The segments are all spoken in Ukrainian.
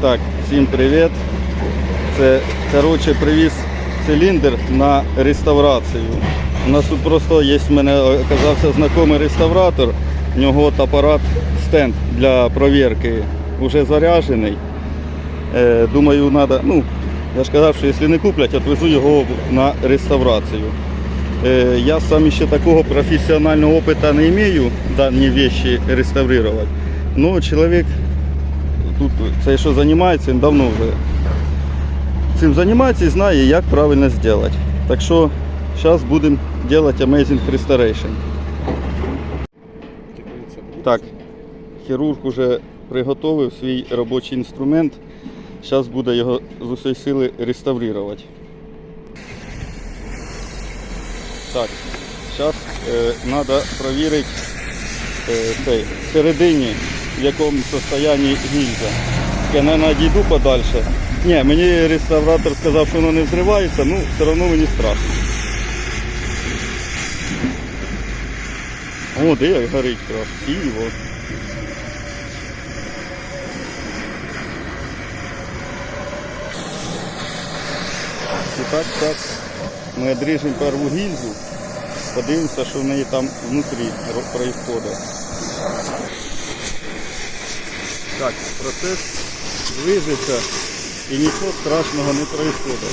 Так, всім привіт. Це коротше привіз циліндр на реставрацію. У нас тут просто є в мене оказався знайомий реставратор. У нього апарат стенд для провірки вже заряджений. Е, думаю, треба, ну, я ж казав, що якщо не куплять, відвезу його на реставрацію. Е, Я сам ще такого професіонального опиту не маю дані вещи реставрувати. Ну, чоловік тут цей, що займається, він давно вже цим займається і знає, як правильно зробити. Так що зараз будемо робити Amazing Restoration. Так, хірург вже приготовив свій робочий інструмент. Зараз буде його з усієї сили реставрувати. Так, зараз треба перевірити е, цей, всередині, в якому стані гільза. Я, наверное, дійду подальше. Ні, мені реставратор сказав, що воно не взривається, ну все одно мені страшно. О, де як горить красиво. І так, так. Ми відріжемо перву гільзу, подивимося, що в неї там внутрі відбувається. Так, процес движеться і нічого страшного не відбувається.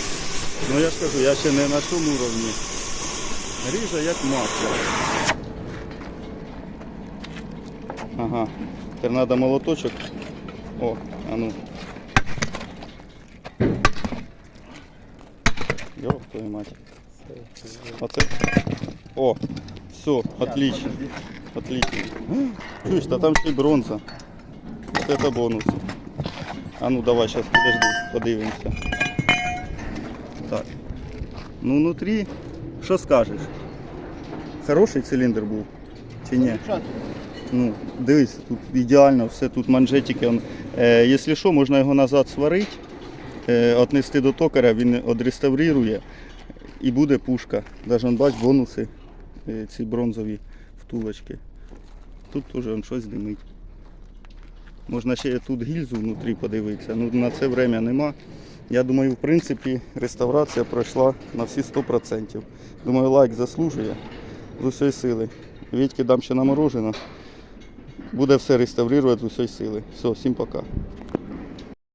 Ну я ж кажу, я ще не на цьому уровні. Ріже як масло. Ага. Тепер треба молоточок. О, а ну. Ёб твою мать. Оце. О, все, отлично. Отлично. Чуєш, та там ще й бронза. Вот это бонус. А ну давай, сейчас подожди, подивимося. Так. Ну внутрі, що скажеш? Хороший циліндр був? Чи ні? Ну, дивись, тут ідеально, все тут манжетики. Е, якщо що, можна його назад сварити, е, віднести до токаря, він відреставрує і буде пушка. Навіть он, бач, бонуси е, ці бронзові втулочки. Тут теж щось димить. Можна ще тут гільзу внутрі подивитися, ну на це время нема. Я думаю, в принципі, реставрація пройшла на всі 100%. Думаю, лайк заслужує з усієї сили. Вітьки дам ще наморожено. Буде все реставрувати з усієї сили. Все, всім пока.